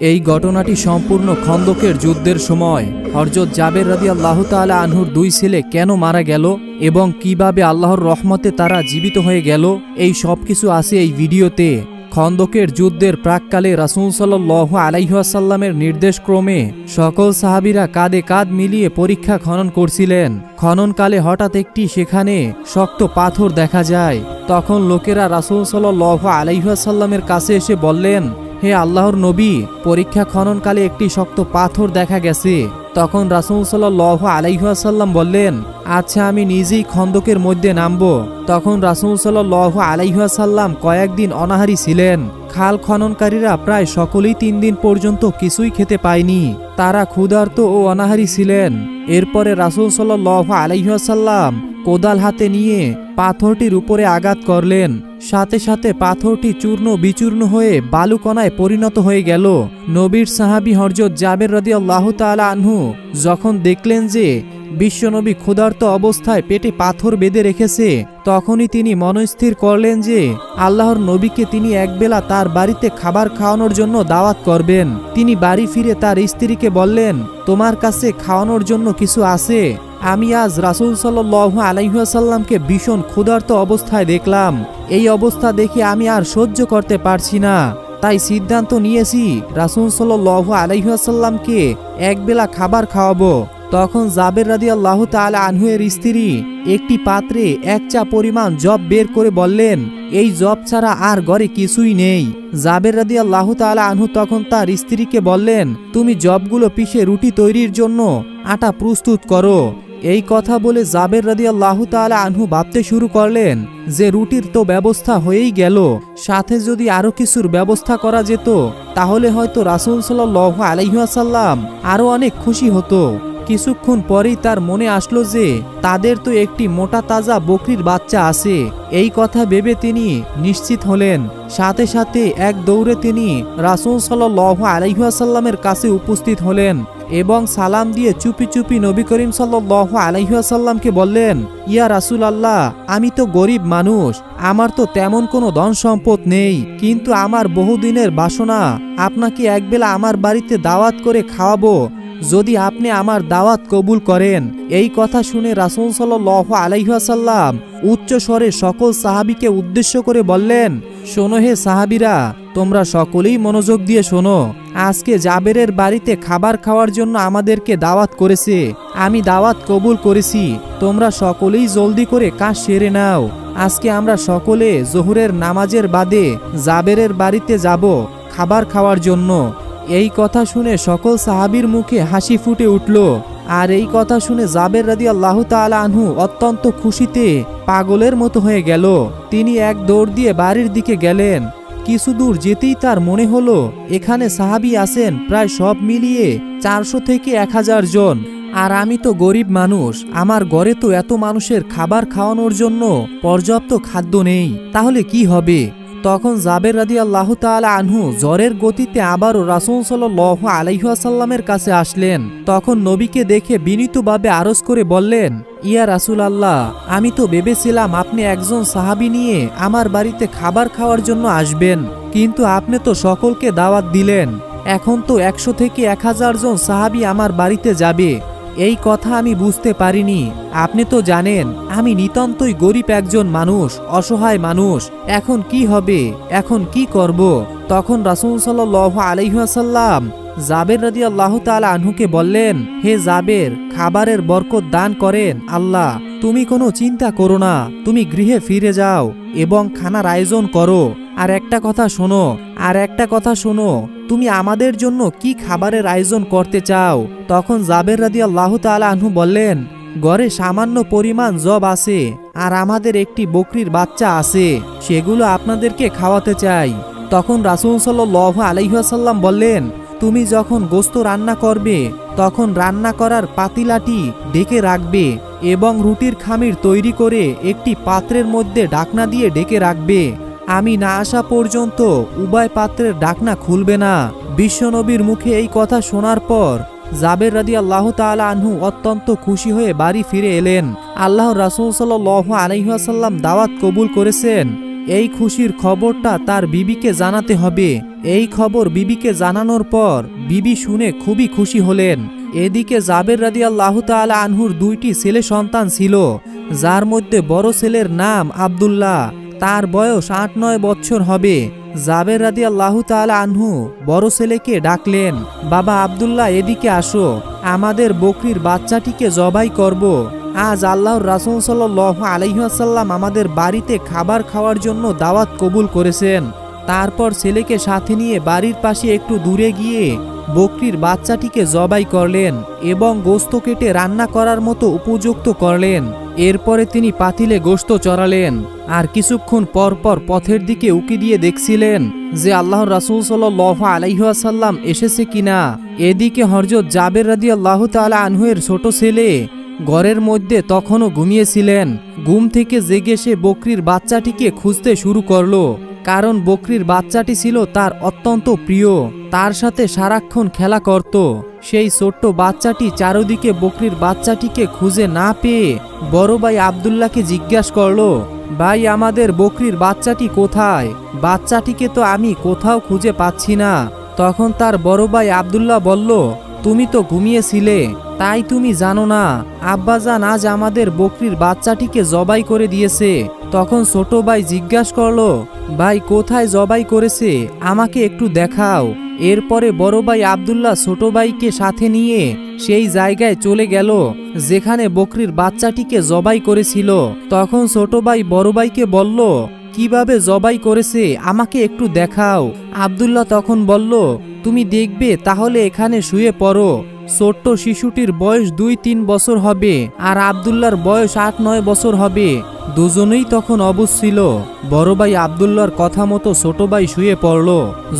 এই ঘটনাটি সম্পূর্ণ খন্দকের যুদ্ধের সময়। হরজত জাবের রাদি আল্লাহ তালা আনহুর দুই ছেলে কেন মারা গেল এবং কীভাবে আল্লাহর রহমতে তারা জীবিত হয়ে গেল, এই সব কিছু আছে এই ভিডিওতে। খন্দকের যুদ্ধের প্রাককালে রাসুল সাল্লাহ আলাইহাসাল্লামের নির্দেশক্রমে সকল সাহাবিরা কাঁধে কাঁধ মিলিয়ে পরীক্ষা খনন করছিলেন। খননকালে হঠাৎ একটি সেখানে শক্ত পাথর দেখা যায়। তখন লোকেরা রাসুল সাল্লাহ আলাইহাসাল্লামের কাছে এসে বললেন হে আল্লাহর নবী, পরীক্ষা খননকালে একটি শক্ত পাথর দেখা গেছে। তখন রাসুল সাল্লাহ আলাইহাসাল্লাম বললেন আচ্ছা আমি নিজেই খন্দকের মধ্যে নামব। তখন রাসুল সাল্লাহ আলাইহাসাল্লাম কয়েকদিন অনাহারি ছিলেন। খাল খননকারীরা প্রায় সকলেই তিন দিন পর্যন্ত কিছুই খেতে পায়নি। তারা ক্ষুধার্ত ও অনাহারি ছিলেন। এরপরে রাসুল সাল্লাহ আলাইহাসাল্লাম কোদাল হাতে নিয়ে পাথরটির উপরে আঘাত করলেন। সাথে সাথে পাথরটি চূর্ণ বিচূর্ণ হয়ে বালুকণায় পরিণত হয়ে গেল। নবীর সাহাবি হরজত জাবের রদি আল্লাহ তালা আনহু যখন দেখলেন যে বিশ্বনবী ক্ষুধার্ত অবস্থায় পেটে পাথর বেঁধে রেখেছে। তখনই তিনি মনস্থির করলেন যে, আল্লাহর নবীকে তিনি একবেলা তার বাড়িতে খাবার খাওয়ানোর জন্য দাওয়াত করবেন। তিনি বাড়ি ফিরে তার স্ত্রীকে বললেন, তোমার কাছে খাওয়ানোর জন্য কিছু আছে? আমি আজ রাসুল সাল্লাহ আলাইসাল্লামকে ভীষণ ক্ষুধার্ত অবস্থায় দেখলাম। এই অবস্থা দেখে আমি আর সহ্য করতে পারছি না। তাই সিদ্ধান্ত নিয়েছি, রাসুল সাল্লাহ আলাইসাল্লামকে একবেলা খাবার খাওয়াবো। তখন জাবের রাদি আল্লাহ তালা আনহুয়ের স্ত্রী একটি পাত্রে এক চা পরিমাণ জব বের করে বললেন, এই জব ছাড়া আর ঘরে কিছুই নেই। জাবের রাদি আল্লাহ তালা আনহু তখন তার স্ত্রীকে বললেন, তুমি জবগুলো পিষে রুটি তৈরির জন্য আটা প্রস্তুত করো। এই কথা বলে জাবের রাদি আল্লাহ তালা আনহু ভাবতে শুরু করলেন যে রুটির তো ব্যবস্থা হয়েই গেল। সাথে যদি আরও কিছুর ব্যবস্থা করা যেত, তাহলে হয়তো রাসুল সাল্লাহ আলাইহাসাল্লাম আরও অনেক খুশি হতো। কিছুক্ষণ পরেই তার মনে আসলো যে, তাদের তো একটি মোটা তাজা বকরির বাচ্চা আছে। এই কথা ভেবে তিনি নিশ্চিত হলেন। সাথে সাথে এক দৌড়ে তিনি রাসুল সাল্লাহ আলাইহাসাল্লামের কাছে উপস্থিত হলেন এবং সালাম দিয়ে চুপি চুপি নবী করিম সাল্লাহ আলাইহাসাল্লামকে বললেন, ইয়া রাসুল আল্লাহ আমি তো গরিব মানুষ, আমার তো তেমন কোনো ধন সম্পদ নেই, কিন্তু আমার বহুদিনের বাসনা, আপনাকে একবেলা আমার বাড়িতে দাওয়াত করে খাওয়াবো যদি আপনি আমার দাওয়াত কবুল করেন, এই কথা শুনে রাসুল সাল্লাহ আলাইহাসাল্লাম উচ্চ স্বরে সকল সাহাবিকে উদ্দেশ্য করে বললেন, শোনো হে সাহাবিরা, তোমরা সকলেই মনোযোগ দিয়ে শোনো। আজকে জাবেরের বাড়িতে খাবার খাওয়ার জন্য আমাদেরকে দাওয়াত করেছে। আমি দাওয়াত কবুল করেছি। তোমরা সকলেই জলদি করে কাজ সেরে নাও। আজকে আমরা সকলে জহুরের নামাজের বাদে জাবেরের বাড়িতে যাব, খাবার খাওয়ার জন্য। এই কথা শুনে সকল সাহাবির মুখে হাসি ফুটে উঠল। আর এই কথা শুনে জাবের রাদি আল্লাহ তালা আনহু অত্যন্ত খুশিতে পাগলের মতো হয়ে গেল। তিনি এক দৌড় দিয়ে বাড়ির দিকে গেলেন। কিছু দূর যেতেই তার মনে হলো, এখানে সাহাবি আছেন প্রায় সব মিলিয়ে চারশো থেকে এক হাজার জন। আর আমি তো গরিব মানুষ, আমার ঘরে তো এত মানুষের খাবার খাওয়ানোর জন্য পর্যাপ্ত খাদ্য নেই। তাহলে কি হবে? তখন জাবের রাদি আল্লাহ তালা আনহু জ্বরের গতিতে আবারও রাসুল সাল্লাহ আলাইহাসাল্লামের কাছে আসলেন। তখন নবীকে দেখে বিনীতভাবে আরজ করে বললেন, ইয়া রাসুল আল্লাহ আমি তো ভেবেছিলাম আপনি একজন সাহাবি নিয়ে আমার বাড়িতে খাবার খাওয়ার জন্য আসবেন, কিন্তু আপনি তো সকলকে দাওয়াত দিলেন। এখন তো একশো থেকে এক হাজার জন সাহাবি আমার বাড়িতে যাবে। এই কথা আমি বুঝতে পারিনি। আপনি তো জানেন, আমি নিতান্তই গরিব একজন মানুষ, অসহায় মানুষ। এখন কি হবে? এখন কি করব? তখন রাসুল সাল্লাহ আলাইহাসাল্লাম জাবের রাজি আল্লাহ তালা আনহুকে বললেন, হে জাবের, খাবারের বরকত দান করেন আল্লাহ। তুমি কোনো চিন্তা করো না, তুমি গৃহে ফিরে যাও এবং খানার আয়োজন করো। আর একটা কথা শোনো, আর একটা কথা শোনো, তুমি আমাদের জন্য কি খাবারের আয়োজন করতে চাও? তখন জাবের রাদি আল্লাহ তালা আনহু বললেন, ঘরে সামান্য পরিমাণ জব আছে, আর আমাদের একটি বকরির বাচ্চা আছে, সেগুলো আপনাদেরকে খাওয়াতে চাই। তখন রাসুল সাল্লাহ আলাইহাসাল্লাম বললেন, তুমি যখন গোস্ত রান্না করবে, তখন রান্না করার পাতিলাটি ডেকে রাখবে এবং রুটির খামির তৈরি করে একটি পাত্রের মধ্যে ডাকনা দিয়ে ডেকে রাখবে। আমি না আসা পর্যন্ত উভয় পাত্রের ডাকনা খুলবে না। বিশ্বনবীর মুখে এই কথা শোনার পর জাবের রাদি আল্লাহ তালা আনহু অত্যন্ত খুশি হয়ে বাড়ি ফিরে এলেন। আল্লাহ রাসুল সাল্লাহ আলহিহাসাল্লাম দাওয়াত কবুল করেছেন। এই খুশির খবরটা তার বিবিকে জানাতে হবে। এই খবর বিবিকে জানানোর পর বিবি শুনে খুবই খুশি হলেন। এদিকে জাবের রাদি আল্লাহ তালা আনহুর দুইটি ছেলে সন্তান ছিল, যার মধ্যে বড় ছেলের নাম আব্দুল্লাহ। তার বয়স আট নয় বছর হবে। জাবের রাদি আল্লাহ আনহু বড় ছেলেকে ডাকলেন, বাবা আবদুল্লাহ, এদিকে আসো। আমাদের বকরির বাচ্চাটিকে জবাই করব। আজ আল্লাহর রাসুল সাল্লাহ আলহাসাল্লাম আমাদের বাড়িতে খাবার খাওয়ার জন্য দাওয়াত কবুল করেছেন। তারপর ছেলেকে সাথে নিয়ে বাড়ির পাশে একটু দূরে গিয়ে বকরির বাচ্চাটিকে জবাই করলেন এবং গোস্ত কেটে রান্না করার মতো উপযুক্ত করলেন। এরপরে তিনি পাতিলে গোস্ত চড়ালেন আর কিছুক্ষণ পর পর পথের দিকে উকি দিয়ে দেখছিলেন যে আল্লাহ রাসুল সাল্লাহ আলাইহাসাল্লাম এসেছে কিনা। এদিকে হরজত জাবের রাদি আল্লাহ তালা আনহুয়ের ছোট ছেলে ঘরের মধ্যে তখনও ঘুমিয়েছিলেন। ঘুম থেকে জেগে সে বকরির বাচ্চাটিকে খুঁজতে শুরু করল। কারণ বকরির বাচ্চাটি ছিল তার অত্যন্ত প্রিয়। তার সাথে সারাক্ষণ খেলা করত। সেই ছোট্ট বাচ্চাটি চারদিকে বকরির বাচ্চাটিকে খুঁজে না পেয়ে বড় ভাই আবদুল্লাহকে জিজ্ঞাসা করল, ভাই, আমাদের বকরির বাচ্চাটি কোথায়? বাচ্চাটিকে তো আমি কোথাও খুঁজে পাচ্ছি না। তখন তার বড় ভাই আবদুল্লাহ বলল তুমি তো ঘুমিয়েছিলে, তাই তুমি জানো না। আব্বাজান আজ আমাদের বকরির বাচ্চাটিকে জবাই করে দিয়েছে। তখন ছোট ভাই জিজ্ঞাসা করল, ভাই, কোথায় জবাই করেছে? আমাকে একটু দেখাও। এরপরে বড় ভাই আবদুল্লাহ ছোট ভাইকে সাথে নিয়ে সেই জায়গায় চলে গেল, যেখানে বকরির বাচ্চাটিকে জবাই করেছিল। তখন ছোট ভাই বড় ভাইকে বলল কীভাবে জবাই করেছে, আমাকে একটু দেখাও। আবদুল্লাহ তখন বলল, তুমি দেখবে, তাহলে এখানে শুয়ে পড়ো। ছোট্ট শিশুটির বয়স দুই তিন বছর হবে আর আবদুল্লার বয়স আট নয় বছর হবে। দুজনেই তখন অবুজ ছিল। বড় ভাই আবদুল্লার কথা মতো ছোট ভাই শুয়ে পড়ল।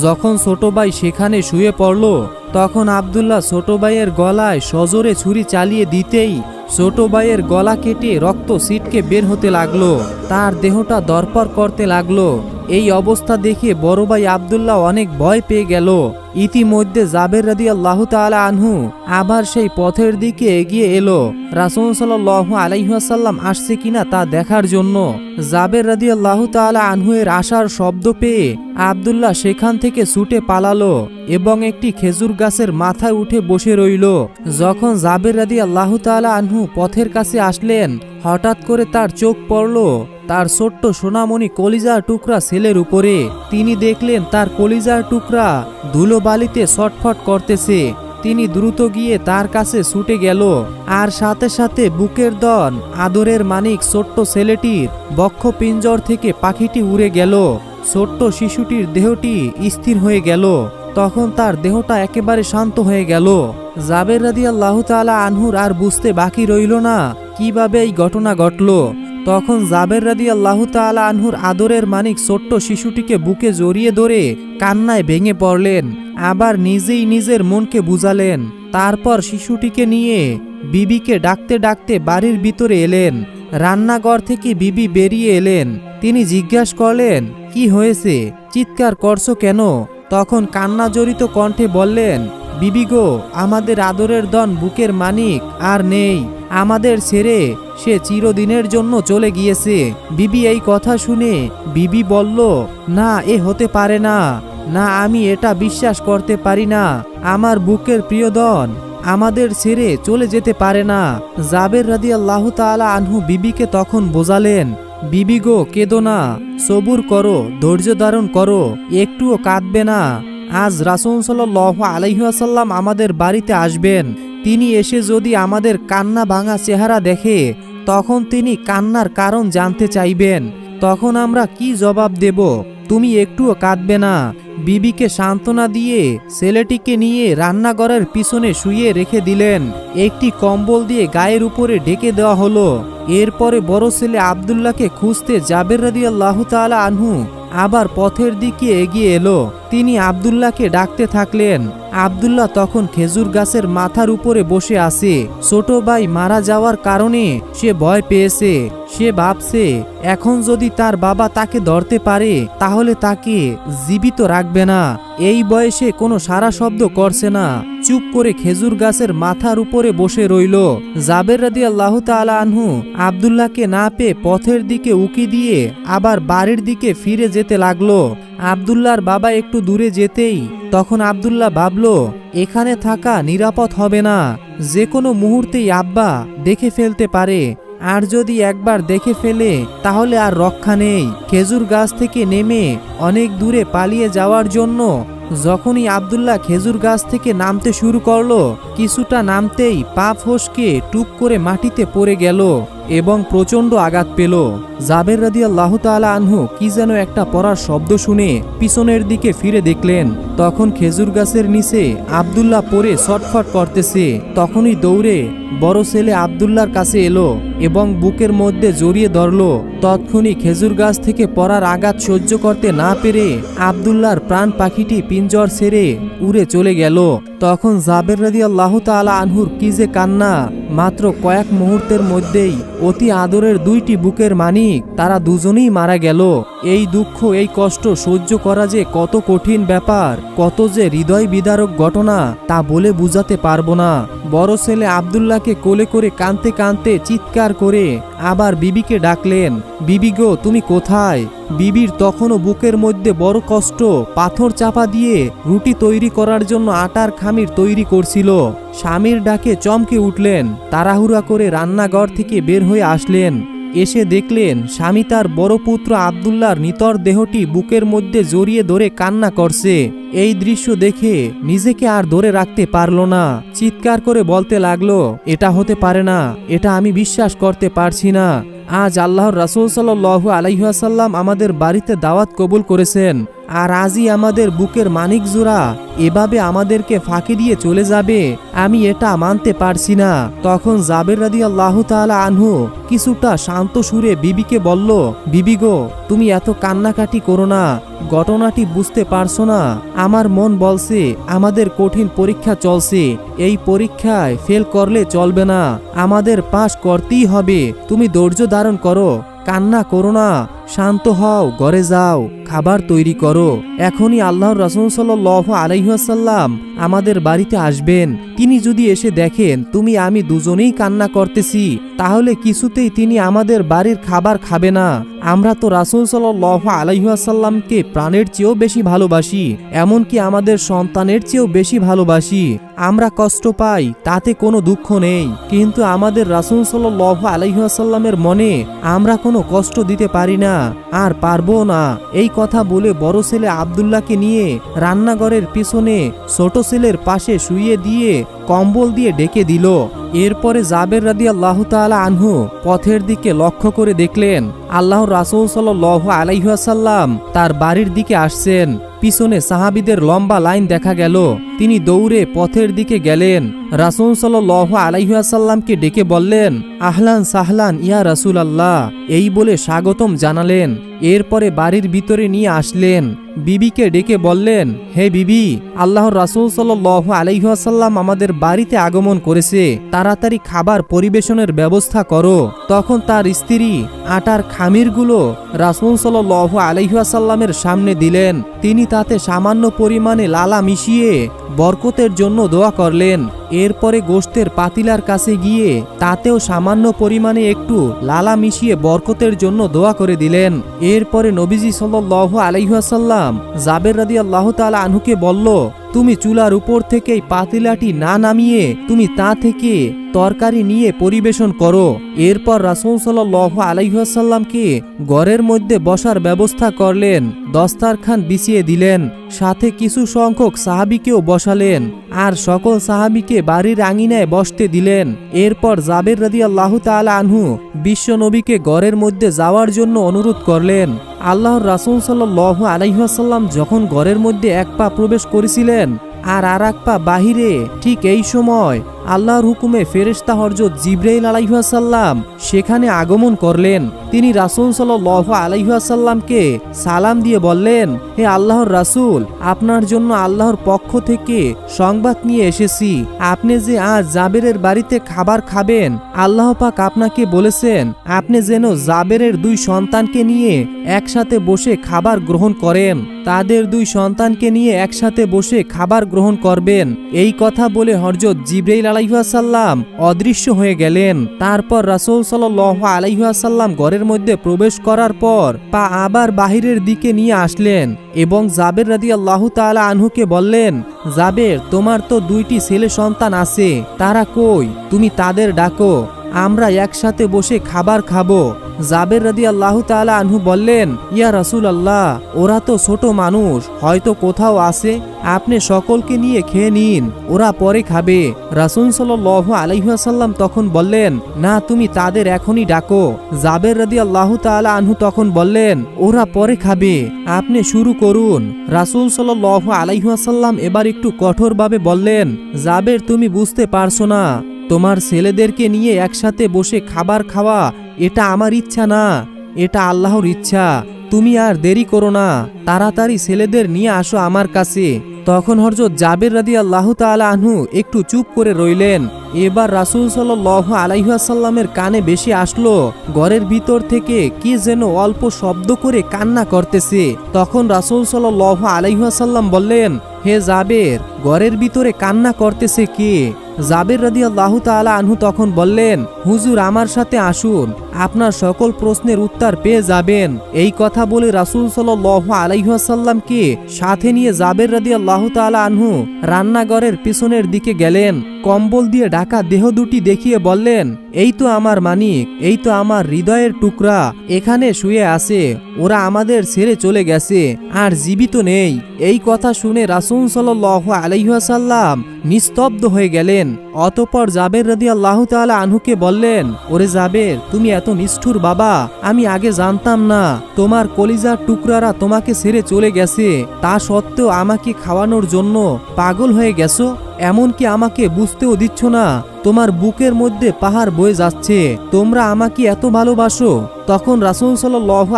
যখন ছোট ভাই সেখানে শুয়ে পড়ল, তখন আবদুল্লাহ ছোট ভাইয়ের গলায় সজোরে ছুরি চালিয়ে দিতেই ছোট ভাইয়ের গলা কেটে রক্ত সিটকে বের হতে লাগল। তার দেহটা দরপর করতে লাগল। এই অবস্থা দেখে বড় ভাই আবদুল্লাহ অনেক ভয় পেয়ে গেল। ইতিমধ্যে জাবের রাদি আল্লাহ তালা আনহু আবার সেই পথের দিকে এগিয়ে এলো। রাসুল সাল্লাহ আলাইহাসাল্লাম আসছে কিনা তা দেখার জন্য। জাবের রাদি আল্লাহ তালা আনহুয়ের আসার শব্দ পেয়ে আবদুল্লাহ সেখান থেকে ছুটে পালালো এবং একটি খেজুর গাছের মাথায় উঠে বসে রইল। যখন জাবের রাদি আল্লাহ তালা আনহু পথের কাছে আসলেন হঠাৎ করে তার চোখ পড়ল। তার ছোট্ট সোনামণি কলিজার টুকরা ছেলের উপরে। তিনি দেখলেন তার কলিজার টুকরা ধুলো বালিতে ছটফট করতেছে। তিনি দ্রুত গিয়ে তার কাছে ছুটে গেল। আর সাথে সাথে বুকের দন, আদরের মানিক ছোট্ট ছেলেটির বক্ষ পিঞ্জর থেকে পাখিটি উড়ে গেল। ছোট্ট শিশুটির দেহটি স্থির হয়ে গেল। তখন তার দেহটা একেবারে শান্ত হয়ে গেল। জাবের রাদি আল্লাহ তালা আনহুর আর বুঝতে বাকি রইল না। কীভাবে এই ঘটনা ঘটল? তখন জাবের রাদি আল্লাহ তালা আনহুর আদরের মানিক ছোট্ট শিশুটিকে বুকে জড়িয়ে ধরে কান্নায় ভেঙে পড়লেন, আবার নিজেই নিজের মনকে বুঝালেন। তারপর শিশুটিকে নিয়ে বিবিকে ডাকতে ডাকতে বাড়ির ভিতরে এলেন, রান্নাঘর থেকে বিবি বেরিয়ে এলেন। তিনি জিজ্ঞাসা করলেন, কি হয়েছে? চিৎকার করছ কেন? তখন কান্না জড়িত কণ্ঠে বললেন বিবি গো, আমাদের আদরের দন বুকের মানিক আর নেই, আমাদের ছেড়ে সে চিরদিনের জন্য চলে গিয়েছে। বিবি এই কথা শুনে বিবি বলল, না, এ হতে পারে না। না, আমি এটা বিশ্বাস করতে পারি না। আমার বুকের প্রিয়দন আমাদের ছেড়ে চলে যেতে পারে না। জাবের রাদি আল্লাহ তালা আনহু বিবিকে তখন বোঝালেন, বিবি গো, কেদো না। সবুর করো, ধৈর্য ধারণ করো, একটুও কাঁদবে না। আজ রাসুল সাল্লাহ আলাইহাসাল্লাম আমাদের বাড়িতে আসবেন। তিনি এসে যদি আমাদের কান্না ভাঙা চেহারা দেখে, তখন তিনি কান্নার কারণ জানতে চাইবেন। তখন আমরা কি জবাব দেব? তুমি একটুও কাঁদবে না। বিবিকে সান্ত্বনা দিয়ে ছেলেটিকে নিয়ে রান্নাঘরের পিছনে শুয়ে রেখে দিলেন। একটি কম্বল দিয়ে গায়ের উপরে ঢেকে দেওয়া হলো। এরপরে বড় ছেলে আবদুল্লাহকে খুঁজতে জাবের রাদি আল্লাহ তালা আনহু আবার পথের দিকে এগিয়ে এলো। তিনি আবদুল্লাহকে ডাকতে থাকলেন। আবদুল্লাহ তখন খেজুর গাছের মাথার উপরে বসে আছে। ছোট ভাই মারা যাওয়ার কারণে সে ভয় পেয়েছে। সে ভাবছে, এখন যদি তার বাবা তাকে ধরতে পারে, তাহলে তাকে জীবিত রাখবে না। এই বয়সে কোনো সারা শব্দ করছে না। চুপ করে খেজুর গাছের মাথার উপরে বসে রইল। জাবের রাদি আল্লাহ আনহু আবদুল্লাহকে না পেয়ে পথের দিকে উকি দিয়ে আবার বাড়ির দিকে ফিরে যেতে লাগল। আবদুল্লাহর বাবা একটু দূরে যেতেই তখন আবদুল্লাহ ভাবল, এখানে থাকা নিরাপদ হবে না। যে কোনো মুহূর্তেই আব্বা দেখে ফেলতে পারে। আর যদি একবার দেখে ফেলে, তাহলে আর রক্ষা নেই। খেজুর গাছ থেকে নেমে অনেক দূরে পালিয়ে যাওয়ার জন্য যখনই আবদুল্লাহ খেজুর গাছ থেকে নামতে শুরু করল, কিছুটা নামতেই পা ফসকে টুপ করে মাটিতে পড়ে গেল এবং প্রচণ্ড আঘাত পেল। জাবের রাদি আল্লাহ তালা আনহু কি যেন একটা পড়ার শব্দ শুনে পিছনের দিকে ফিরে দেখলেন। তখন খেজুর গাছের নিচে আবদুল্লাহ পরে ছটফট করতেছে। তখনই দৌড়ে বড় ছেলে আবদুল্লার কাছে এলো এবং বুকের মধ্যে জড়িয়ে ধরল। তৎক্ষণি খেজুর গাছ থেকে পড়ার আঘাত সহ্য করতে না পেরে আবদুল্লার প্রাণ পাখিটি পিঞ্জর সেরে উড়ে চলে গেল। তখন জাবের রাদি আল্লাহ তালা আনহুর কি যে কান্না, মাত্র কয়েক মুহূর্তের মধ্যেই অতি আদরের দুইটি বুকের মানিক তারা দুজনেই মারা গেল। এই দুঃখ, এই কষ্ট সহ্য করা যে কত কঠিন ব্যাপার, কত যে হৃদয় বিদারক ঘটনা তা বলে বুঝাতে পারব না। বড় ছেলে আবদুল্লাহকে কোলে করে কানতে কানতে চিৎকার করে আবার বিবিকে ডাকলেন, বিবি গো, তুমি কোথায়? বিবির তখনও বুকের মধ্যে বড় কষ্ট, পাথর চাপা দিয়ে রুটি তৈরি করার জন্য আটার খামির তৈরি করছিল। স্বামীর ডাকে চমকে উঠলেন, তাড়াহুড়া করে রান্নাঘর থেকে বের হয়ে আসলেন। এসে দেখলেন স্বামী তার বড় পুত্র আবদুল্লাহর নিতর দেহটি বুকের মধ্যে জড়িয়ে ধরে কান্না করছে। এই দৃশ্য দেখে নিজেকে আর ধরে রাখতে পারল না। চিৎকার করে বলতে লাগল, এটা হতে পারে না, এটা আমি বিশ্বাস করতে পারছি না। আজ আল্লাহর রাসুল সাল্লু আলাইহাসাল্লাম আমাদের বাড়িতে দাওয়াত কবুল করেছেন। আর আজই আমাদের বুকের মানিক জোড়া এভাবে আমাদেরকে ফাঁকি দিয়ে চলে যাবে, আমি এটা মানতে পারছি না। তখন জাবের রাদি আল্লাহ তালা আনহু কিছুটা শান্ত সুরে বিবিকে বলল, বিবি গো, তুমি এত কান্নাকাটি করো না, ঘটনাটি বুঝতে পারছ না? আমার মন বলছে, আমাদের কঠিন পরীক্ষা চলছে, এই পরীক্ষায় ফেল করলে চলবে না। আমাদের পাশ করতেই হবে, তুমি ধৈর্য ধারণ করো, কান্না করো না। শান্ত হও, ঘরে যাও, খাবার তৈরি করো। এখনই আল্লাহর রসুল সাল্লাহ আলাইহাসাল্লাম আমাদের বাড়িতে আসবেন। তিনি যদি এসে দেখেন, তুমি, আমি দুজনেই কান্না করতেছি, তাহলে কিছুতেই তিনি আমাদের বাড়ির খাবার খাবে না। আমরা তো রাসুল সাল্লাহ আলাইহাসাল্লামকে প্রাণের চেয়েও বেশি ভালোবাসি, এমনকি আমাদের সন্তানের চেয়েও বেশি ভালোবাসি। আমরা কষ্ট পাই, তাতে কোনো দুঃখ নেই। কিন্তু আমাদের রাসুল সাল্লাহ আলাইহাসাল্লামের মনে আমরা কোনো কষ্ট দিতে পারি না। আর পারব না। এই কথা বলে বড় ছেলে আবদুল্লাহকে নিয়ে রান্নাঘরের পিছনে ছোট ছেলের পাশে শুয়ে দিয়ে কম্বল দিয়ে ডেকে দিল। এরপরে জাবের রাদি আল্লাহ তালা আনহু পথের দিকে লক্ষ্য করে দেখলেন আল্লাহ রাসুল সাল আলাইহাসাল্লাম তার বাড়ির দিকে আসছেন। পিছনে সাহাবিদের লম্বা লাইন দেখা গেল। তিনি দৌড়ে পথের দিকে গেলেন। রাসুল সাল আলাইহাসাল্লামকে ডেকে বললেন, আহলান সাহলান ইয়া রাসুল আল্লাহ এই বলে স্বাগতম জানালেন। এরপরে বাড়ির ভিতরে নিয়ে আসলেন। বিবিকে ডেকে বললেন, হে বিবি, আল্লাহর রাসুল সাল আলাইহাসাল্লাম আমাদের বাড়িতে আগমন করেছে। তাড়াতাড়ি খাবার পরিবেশনের ব্যবস্থা করো। তখন তার স্ত্রী আটার খামিরগুলো রাসুল সাল আলাইহাসাল্লামের সামনে দিলেন। তিনি তাতে সামান্য পরিমাণে লালা মিশিয়ে বরকতের জন্য দোয়া করলেন। এরপরে গোস্তের পাতিলার কাছে গিয়ে তাতেও সামান্য পরিমাণে একটু লালা মিশিয়ে বরকতের জন্য দোয়া করে দিলেন। এরপরে নবীজি সাল্লাহ আলহাসাল্লাম জাবের রাদি আল্লাহ তালা আনহুকে বলল তুমি চুলার উপর থেকেই পাতিলাটি না নামিয়ে তুমি তা থেকে তরকারি নিয়ে পরিবেশন করো। এরপর রাসুল সাল্লাহ আলাইহাসাল্লামকে ঘরের মধ্যে বসার ব্যবস্থা করলেন, দস্তারখান বিছিয়ে দিলেন, সাথে কিছু সংখ্যক সাহাবিকেও বসালেন আর সকল সাহাবিকে বাড়ির আঙিনায় বসতে দিলেন। এরপর জাবের রাদি আল্লাহ তালা আনহু বিশ্ব নবীকে ঘরের মধ্যে যাওয়ার জন্য অনুরোধ করলেন। আল্লাহর রাসুল সাল্লাহ আলাইহাসাল্লাম যখন ঘরের মধ্যে এক পা প্রবেশ করেছিলেন আর আর বাহিরে ঠিক এই সময় আল্লাহর হুকুমে ফেরেশতা হরজত জিব্রাইল আলাইহাসাল্লাম সেখানে আগমন করলেন। তিনি রাসূল সাল্লাহ আলাইহাসাল্লামকে সালাম দিয়ে বললেন, হে আল্লাহর রাসূল, আপনার জন্য আল্লাহর পক্ষ থেকে সংবাদ নিয়ে এসেছি। আপনি যে আজ জাবেরের বাড়িতে খাবার খাবেন, আল্লাহ পাক আপনাকে বলেছেন, আপনি যেন জাবেরের দুই সন্তানকে নিয়ে একসাথে বসে খাবার গ্রহণ করেন। তাদের দুই সন্তানকে নিয়ে একসাথে বসে খাবার গ্রহণ করবেন। এই কথা বলে হরজত জিব্রাইল আলাইহাসাল্লাম অদৃশ্য হয়ে গেলেন। তারপর রাসৌল সাল আলাইহাসাল্লাম ঘরের মধ্যে প্রবেশ করার পর পা আবার বাহিরের দিকে নিয়ে আসলেন এবং জাবের রাদি আল্লাহ তালা আনহুকে বললেন, জাবের, তোমার তো দুইটি ছেলে সন্তান আছে, তারা কই? তুমি তাদের ডাকো। আমরা একসাথে বসে খাবার খাব। জাবের রাদি আল্লাহ তালা আনহু বললেন, ইয়া রাসুল আল্লাহ ওরা তো ছোট মানুষ, হয়তো কোথাও আছে, আপনি সকলকে নিয়ে খেয়ে নিন, ওরা পরে খাবে। রাসুল সাল আলাইহাসাল্লাম তখন বললেন, না, তুমি তাদের এখনই ডাকো। জাবের রাদি আল্লাহ তালা আনহু তখন বললেন, ওরা পরে খাবে, আপনি শুরু করুন। রাসুল সাল আলাইহাসাল্লাম এবার একটু কঠোরভাবে বললেন, জাবের তুমি বুঝতে পারছ না। তোমার ছেলেদেরকে নিয়ে একসাথে বসে খাবার খাওয়া, এটা আমার ইচ্ছা না, এটা আল্লাহর ইচ্ছা। তুমি আর দেরি করো না, তাড়াতাড়ি ছেলেদের নিয়ে আসো আমার কাছে। তখন হরজত জাবের রাদি আল্লাহ তালা আনহু একটু চুপ করে রইলেন। এবার রাসুল সাল আলাইহাসাল্লামের কানে বেশি আসলো, ঘরের ভিতর থেকে কি যেন অল্প শব্দ করে কান্না করতেছে। তখন রাসুল সাল আলাইহাসাল্লাম বললেন হে জাবের, ঘরের ভিতরে কান্না করতেছে কে? জাবের রাদি আল্লাহ তালা আনহু তখন বললেন, হুজুর, আমার সাথে আসুন। আপনার সকল প্রশ্নের উত্তর পেয়ে যাবেন। এই কথা বলে রাসুল সাল আলাইহাসাল্লামকে সাথে নিয়ে জাবের রাদি আল্লাহ তালা আনহু রান্নাঘরের পিছনের দিকে গেলেন। কম্বল দিয়ে ঢাকা দেহ দুটি দেখিয়ে বললেন, এই তো আমার মানিক, এই তো আমার হৃদয়ের টুকরা, এখানে শুয়ে আছে, ওরা আমাদের ছেড়ে চলে গেছে, আর জীবিত নেই। এই কথা শুনে রাসুল সাল আলাইহাসাল্লাম নিস্তব্ধ হয়ে গেলেন। অতপর জাবের আল্লাহ তালা আনহুকে বললেন, ওরে জাবের, তুমি এত নিষ্ঠুর বাবা, আমি আগে জানতাম না, তোমার কলিজার টুকরারা তোমাকে ছেড়ে চলে গেছে, তা সত্ত্বেও আমাকে খাওয়ানোর জন্য পাগল হয়ে গেছো? এমনকি আমাকে বুঝতেও দিচ্ছ না। তোমার বুকের মধ্যে পাহাড় বয়ে যাচ্ছে। তোমরা আমাকে এত ভালোবাসো। তখন রাসুল সাল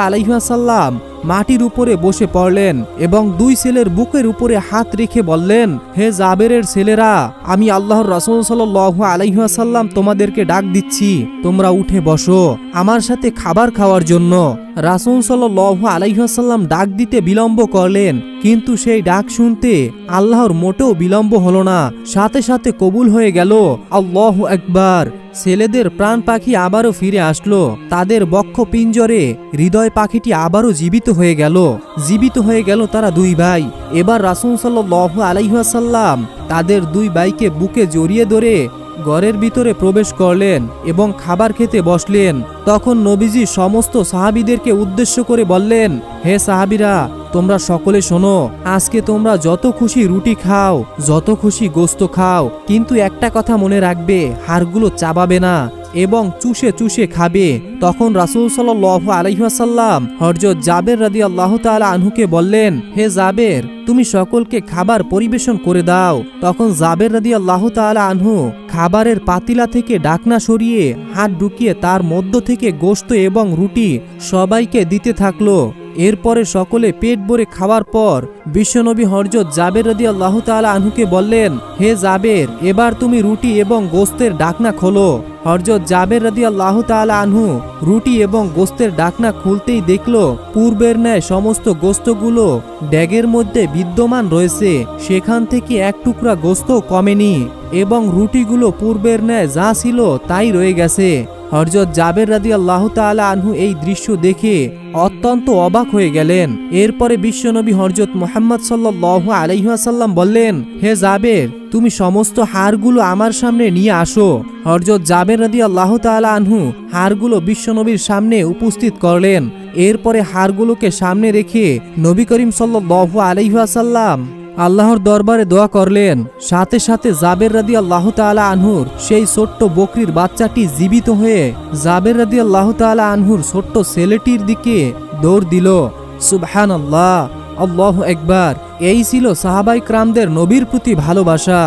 আলাইহাসাল্লাম মাটির উপরে বসে পড়লেন এবং দুই ছেলের বুকের উপরে হাত রেখে বললেন, হে জাবেরের ছেলেরা, আমি আল্লাহর রাসুল সাল আলাইহাসাল্লাম তোমাদেরকে ডাক দিচ্ছি। তোমরা উঠে বসো আমার সাথে খাবার খাওয়ার জন্য। রাসুল সাল আলাইহাসাল্লাম ডাক দিতে বিলম্ব করলেন, কিন্তু সেই ডাক শুনতে আল্লাহর মোটেও বিলম্ব হলো না। সাথে সাথে কবুল হয়ে গেল, আল্লাহ একবার ছেলেদের প্রাণ পাখি আবারও ফিরে আসলো। তাদের বক্ষ পিঞ্জরে হৃদয় পাখিটি আবারও জীবিত হয়ে গেল। জীবিত হয়ে গেল তারা দুই ভাই। এবার রাসুল সাল্লাহ আলাইহাসাল্লাম তাদের দুই ভাইকে বুকে জড়িয়ে ধরে ঘরের ভিতরে প্রবেশ করলেন এবং খাবার খেতে বসলেন। তখন নবীজি সমস্ত সাহাবিদেরকে উদ্দেশ্য করে বললেন, হে সাহাবিরা, তোমরা সকলে শোনো, আজকে তোমরা যত খুশি রুটি খাও, যত খুশি গোস্ত খাও, কিন্তু একটা কথা মনে রাখবে, হাড়গুলো চাবাবে না। এবং চুষে চুষে খাবে। তখন রাসুল সাল আলহাসাল্লাম হরজত জাবের রাদি আল্লাহ তালা আনহুকে বললেন, হে জাবের, তুমি সকলকে খাবার পরিবেশন করে দাও। তখন জাবের রাদি আল্লাহ তালা আনহু খাবারের পাতিলা থেকে ডাকনা সরিয়ে হাত ঢুকিয়ে তার মধ্য থেকে গোস্ত এবং রুটি সবাইকে দিতে থাকল। এরপরে সকলে পেট ভরে খাওয়ার পর বিশ্বনবী হরজত জাবের রদি আল্লাহ তালা আনহুকে বললেন, হে জাবের, এবার তুমি রুটি এবং গোস্তের ডাকনা খোলো। হরজত জাবের রদি আল্লাহ তালা আনহু রুটি এবং গোস্তের ডাকনা খুলতেই দেখল, পূর্বের ন্যায় সমস্ত গোস্তগুলো ড্যাগের মধ্যে বিদ্যমান রয়েছে, সেখান থেকে এক টুকরা গোস্ত কমেনি এবং রুটিগুলো পূর্বের ন্যায় যা ছিল তাই রয়ে গেছে। হরজত জাবের রাদি আল্লাহ তালা আনহু এই দৃশ্য দেখে অত্যন্ত অবাক হয়ে গেলেন। এরপরে বিশ্বনবী হরজত মোহাম্মদ সাল্লাহ আলাইহাসাল্লাম বললেন, হে জাবের, তুমি সমস্ত হারগুলো আমার সামনে নিয়ে আসো। হরজত জাবের রাদি আল্লাহ তালা আনহু হারগুলো বিশ্বনবীর সামনে উপস্থিত করলেন। এরপরে হারগুলোকে সামনে রেখে নবী করিম সাল্লাহ আলাইহাসাল্লাম আল্লাহর দরবারে দোয়া করলেন। সাথে সাথে জাবের রাদি আল্লাহ তালা আনহুর সেই ছোট্ট বকরির বাচ্চাটি জীবিত হয়ে জাবের রাদি আল্লাহ তালা আনহুর ছোট্ট ছেলেটির দিকে দৌড় দিল। সুবহান আল্লাহ আল্লাহ একবার এই ছিল সাহাবাই ক্রামদের নবীর প্রতি ভালোবাসা।